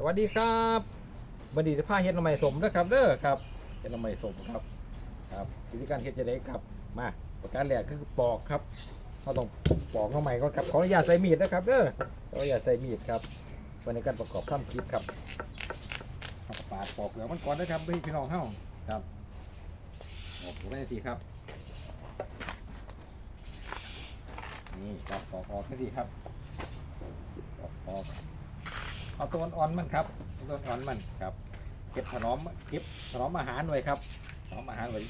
สวัสดีครับบันดีจะพาเฮ็ดหน้ำใหม่สมนะครับเด้อครับเฮ็ดหน้ำใหม่สมครับ ครับวิธีการเฮ็ดจะได้ครับมาประการแรกคือปอกครับเราต้องปอกหน้ำใหม่ก่อนครับขออนุญาตใส่มีดนะครับเด้อขออนุญาตใส่มีดครับวันในการประกอบทำคลิปครับปาดปอกเหลือมันก่อนนะครับพี่พี่น้องเฮาครับปอกไว้สิครับนี่ปอกปอกออกให้ดีครับปอกปอก เอาตัวอ่อนมันครับตัวอ่อนมันครับ เก็บถนอมเก็บถนอมอาหารไว้ครับถนอมอาหารไว้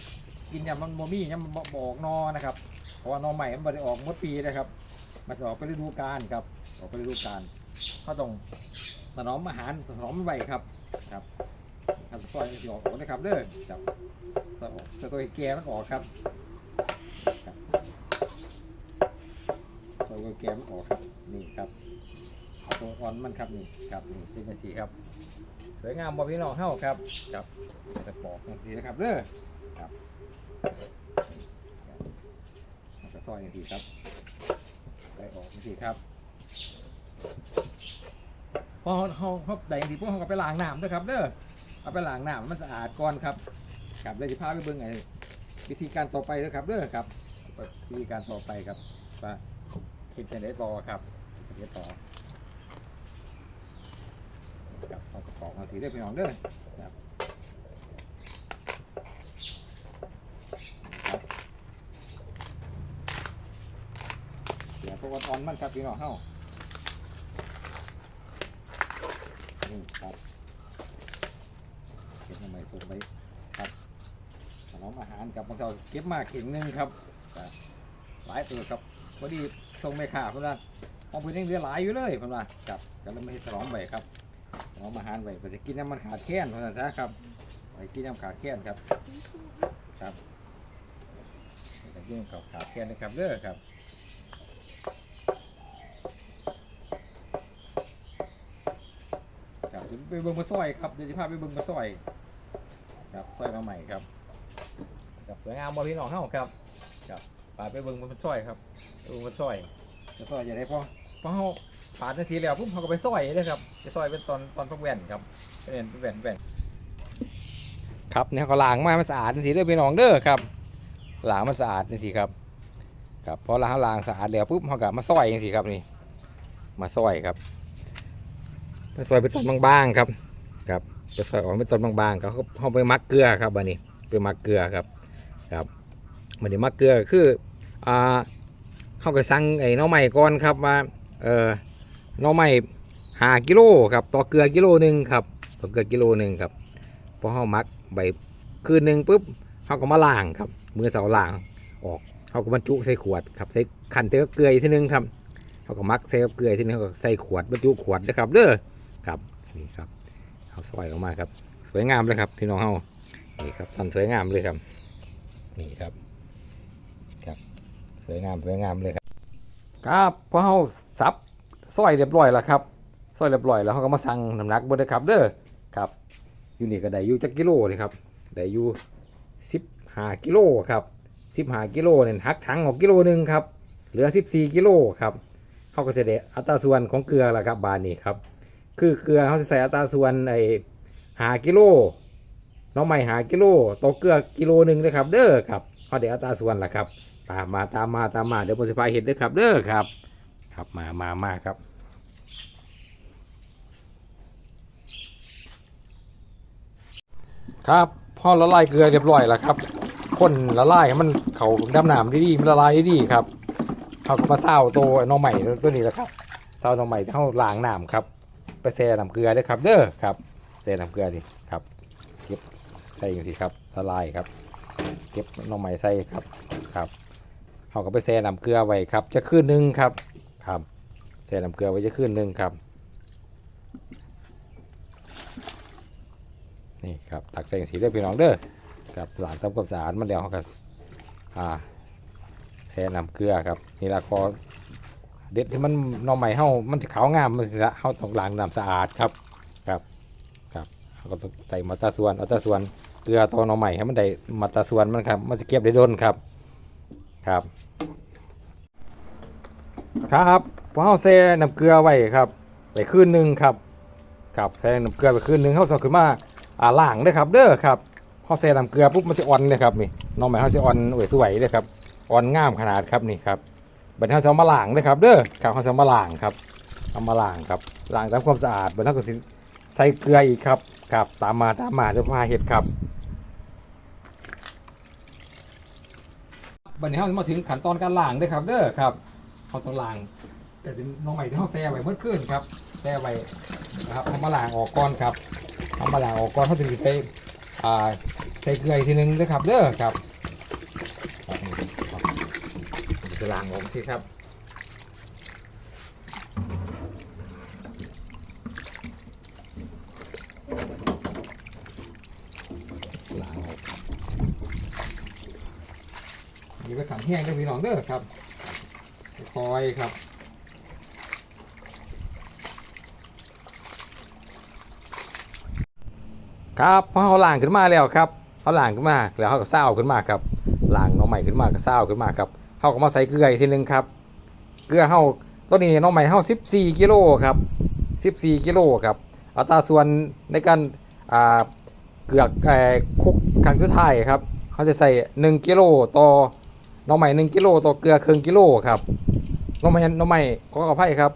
กินยำมันโมมี่ยำมันบออกนอนะครับเพราะว่านอใหม่มันไม่ได้ออกมดปีนะครับ มันจะออกไปฤดูกาลครับ ออกไปฤดูกาลเขาต้องถนอมอาหารถนอมไว้ครับครับทำซอยมันจะออกนะครับเด้อครับซอยออกแต่ตัวแก่มันออกครับครับซอยตัวแก่มันออกครับนี่ครับ เอาตัวอ่อนมันครับนี่ครับนี่เป็นจังสีครับสวยงามบ่พี่น้องเฮาครับครับจะปอกจังสีนะครับเด้อครับจะซอยจังสีครับไปออกจังสีครับพอเฮาเฮาได้จังสีพวกเฮาก็ไปล้างน้ำด้วยครับเด้อเอาไปล้างน้ำมันสะอาดก่อนครับครับเลยสิพาไปเบิ่งไอ้วิธีการต่อไปเด้อครับเด้อครับวิธีการต่อไปครับว่าเฮ็ดจังไดต่อครับเฮ็ดต่อ กับ เอากระป๋องมาสีได้พี่น้องเด้อครับเดี๋ยวพวกอ่อนมันครับพี่น้องเฮานี่ครับเก็บทำไมส่งไปครับขนมอาหารกับบางเจ้าเก็บมาเข่งหนึงครับครับหลายตัวครับพอดีส่งไม่ขาดเพื่อนว่าของเพื่อนยังเหลือหลายอยู่เลยเพื่อนว่าครับก็เลยไม่ให้ฉลองไปครับ เอามาหารไว้เพื่อจะกินน้ำมันขาดแค้นเพราะฉะนั้นนะครับไปกินน้ำขาดแค้นครับ ครับไปกินน้ำขาดขาดแค้นนะครับเด้อครับครับเดี๋ยวไปเบิ่งมาซอยครับเดี๋ยวจะพาไปเบิ่งมาซอย ครับซอยมาใหม่ครับครับสวยงามบ่พี่น้องเฮาครับครับปาดไปเบิ่งมันซอยครับไปเบิ่งมันซอยจะซอยจะได้พอพอเฮา ปาดนาทีแล้วปุ๊บเขาก็ไปซอยเลยครับไปซอยเป็นตอนตอนพักแว่นครับเป็นเป็นแว่นแว่นครับเนี่ยเขาล้างมามันสะอาดนาทีเด้อพี่น้องเด้อครับล้างมันสะอาดนาทีครับ ครับพอล้างล้างสะอาดแล้วปุ๊บเขาก็มาซอยอย่างสิครับนี่ มาซอยครับไปซอยเป็นตอนบางๆครับ ครับจะซอยออกเป็นตอนบางๆเขาเขาไปมักเกลือครับบันนี้ไปมักเกลือครับ ครับมันนี้มักเกลือคืออ่าเขาก็สั่งไอ้น้องใหม่ก่อนครับว่าเออ หน่อไม้หากิโลครับต่อเกลือกิโลหนึ่งครับต่อเกลือกิโลหนึ่งครับพอเขามักใบคืนหนึ่งปุ๊บเขาก็มาล้างครับมือเสาล้างออกเขาก็บรรจุใส่ขวดครับใส่ขันเตเกลืออีกทีหนึงครับเขาก็มักใส่เกลืออีกทีหนึงเขาก็ใส่ขวดบรรจุขวดนะครับเด้อครับนี่ครับเขาซอยออกมาครับ สวยงามเลยครับพี่น้องเฮานี่ครับทำสวยงามเลยครับ นี่ครับครับ สวยงามสวยงามเลยครับครับพอเฮาสับ ซอยเรียบร้อยแล้วครับซอยเรียบร้อยแล้วเขาก็มาสั่งน้ำหนักบอร์เลยครับเด้อครับอยู่นี่ก็ได้อยู่จักกิโลเลยครับได้อยู่สิบห้ากิโลครับสิบห้ากิโลเนี่ยหักถังออกกิโลหนึ่งครับเหลือสิบสี่กิโลครับเขาก็จะได้อัตราส่วนของเกลือละครับบานนี้ครับคือเกลือเขาจะใส่อัตราส่วนไอ้หากิโลน้องใหม่หากิโลต่อเกลือกิโลหนึ่งเลยครับ เด้อครับเขาได้อัตราส่วนละครับตามมาตามมาตามมาเดี๋ยวผมจะพาเห็นเด้อครับเด้อครับ ครับมามามาครับ ครับพอละลายเกลือเรียบร้อยแล้วครับคนละลายให้มันเขาดำน้ำดีๆมันละลายดีๆครับเขาก็มาเศร้าตัวน้องใหม่ตัวนี้แหละครับเศร้าน้องใหม่เข้าล้างน้ำครับ ไปแช่น้ำเกลือเด้อครับ เด้อครับแช่น้ำเกลือดิครับเก็บใส่อย่างสิครับละลายครับ เก็บน้องใหม่ใส่ครับครับเขาก็ไปแช่น้ำเกลือไว้ครับ จะคืนนึงครับ ครับแช่น้ำเกลือไว้จะคืนหนึ่งครับ นี่ครับตักใส่สีเด้อพี่น้องเด้อครับหลังทำความสะอาดมันแล้วเขาก็อ่าแทน้ำเกลือครับนี่ละคอเด็ดที่มันนอใหม่เฮามันจะขาวงามมันสิละเฮาต้องล้างน้ำสะอาดครับครับครับเขาก็ใส่มาตาส่วนเอาตาส่วนเกลือตัวนอใหม่ให้มันได้มาตาส่วนมันครับมันจะเก็บได้ดนครับครับ ครับพอเฮาแซ่น้ำเกลือไว้ครับไปคืนหนึ่งครับครับใส่น้ำเกลือไปคืนหนึ่งเขาสอขึ้นมาอ่าล้างเด้อครับ เด้อครับพอใส่น้ำเกลือปุ๊บมันจะอ่อนเลยครับนี่น้องใหม่เขาจะอ่อนอ้ยสวยเลยครับอ่อนงามขนาดครับนี่ครับบัดนี้เขาจะเอามาล้างเด้อครับ เด้อครับเขาจะเอามาล้างครับเอามาล้างครับล้างทำความสะอาดบัดนี้เขาก็สิใส่เกลืออีกครับครับตามมาตามมาเดี๋ยพาเห็ดครับบัดนี้เรามาถึงขั้นตอนการล้างเด้อครับเด้อครับ เขาต้องล้างแต่เป็นน้องใหม่ที่เขาแช่ไว้เมื่อคืนครับแช่ไว้นะครับเอามาล้างออกก่อนครับเอามาล้างออกก่อนเขาถึงจะไปอ่าใส่เกลืออีกทีนึงเด้อครับเด้อครับจะล้างออกสิครับล้างออกมีไปขังแห้งได้พี่น้องเด้อครับ คอยครับครับพอเขาล่างขึ้นมาแล้วครับเขาล่างขึ้นมาแล้วเขาก็เศร้าขึ้นมาครับล่างน้องใหม่ขึ้นมาก็เศร้าขึ้นมาครับเขาก็มาใส่เกลืออีกทีนึงครับ เกลือเขาตัวนี้น้องใหม่เขา14กิโลครับ14กิโลครับอัตราส่วนในการอ่าเกลือคุกครั้งสุดท้ายครับเขาจะใส่1กิโลต่อ น้องใหม่หนึ่งกิโลต่อเกลือครึ่งกิโลครับน้องใหม่น้องใหม่ขออภัยครับ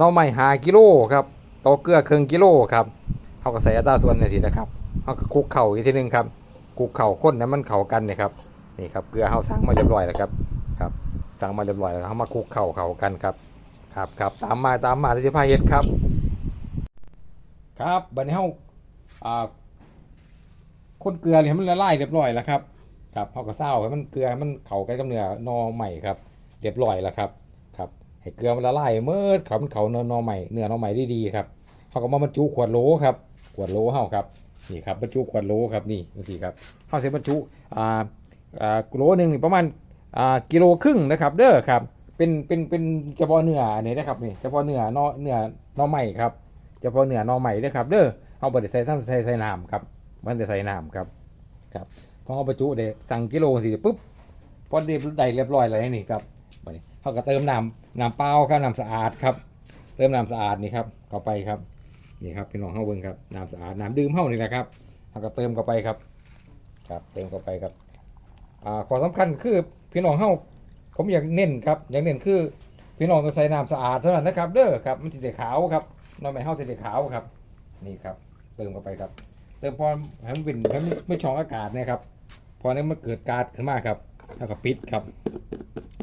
น้องใหม่หากิโลครับต่อเกลือครึ่งกิโลครับเขาก็ใส่อัตราส่วนในสินะครับเขาก็คุกเข่าอีกทีหนึงครับคุกเข่าข้นนะมันเข่ากันเนี่ยครับนี่ครับเกลือเขาสั่งมาเรียบร้อยแล้วครับครับสั่งมาเรียบร้อยแล้วเขามาคุกเข่าเข่ากันครับครับครับตามมาตามมาที่จะพาเฮ็ดครับ ครับบัดนี้เขาอ่าคนเกลือเนี่ยมันละลายเรียบร้อยแล้วครับ ครับเขาก็เศร้าให้มันเกลือมันเข้ากันกับเนื้อนอใหม่ครับเรียบร้อยแล้วครับครับให้เกลือมันละลายเมื่อเขามันเข่าเนื้อนอใหม่เนื้อนอใหม่ด้ดีครับเขาก็มาบรรจุขวดโหลครับขวดโหลเฮาครับนี่ครับบรรจุขวดโหลครับนี่บางทีครับเขาเสียบรรจุอ่าอ่าโหลหนึ่งนี่ประมาณอ่ากิโลครึ่งนะครับ เด้อครับเป็นเป็นเป็นเฉพาะเนื้ออันนี้นะครับนี่เฉพาะเนื้อนอเนื้อนอใหม่ครับเฉพาะเนื้อนอใหม่เด้อครับ เด้อเอาไปใส่ทั้งใส่ใส่น้ำครับมันจะใส่น้ำครับครับ พอเอาบรรจุเด็สั่งกิโลสิปุ๊บพอเรียบได้เรียบร้อยแล้วนี่ครับเขาก็เติมน้ำน้ำเปล่าครับน้ำสะอาดครับ เติมน้ำสะอาดนี่ครับเข้าไปครับนี่ครับพี่น้องเข้าเบิ้งครับน้ำสะอาดน้ำดื่มเข้านี่แหละครับเขาก็เติมเข้าไปครับ ครับ เติมเข้าไปครับอ่าข้อสำคัญคือพี่น้องเข้าผมอยากเน้นครับอยากเน้นคือพี่น้องต้องใส่น้ำสะอาดเท่านั้นนะครับเด้อครับมันสิได้ขาวครับน้องไม่เข้าสิได้ขาวครับ นี่ครับ เติมเข้าไปครับ เติมพอให้มันเป็นให้มันไม่ช่องอากาศนะครับ พอนี้มันเกิดการขึ้นมาครับแล้วก็ปิดครับ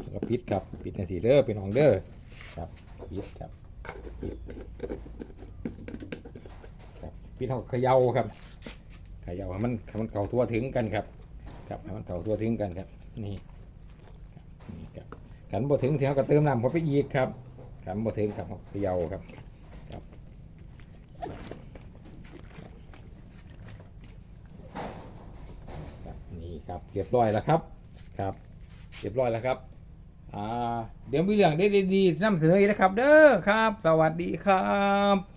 แล้วก็ปิดครับปิดในสีเด้อเป็นของเด้อครับปิดครับปิดครับปิดเท่ากับเขย่าครับเขย่าให้มันให้มันเข่าทั่วถึงกันครับ ครับให้มันเข่าทั่วถึงกันครับ นี่นี่ครับขันบ่ถึงเที่เขาก็เติมน้ำเข้าไปอีกครับขันบ่ถึงครับเขย่าครับ ครับนี่ครับเรียบร้อยแล้วครับครับเรียบร้อยแล้วครับอ่าเดี๋ยวมีเรื่องได้ดีๆนำเสนออีกนะครับ เด้อครับ สวัสดีครับ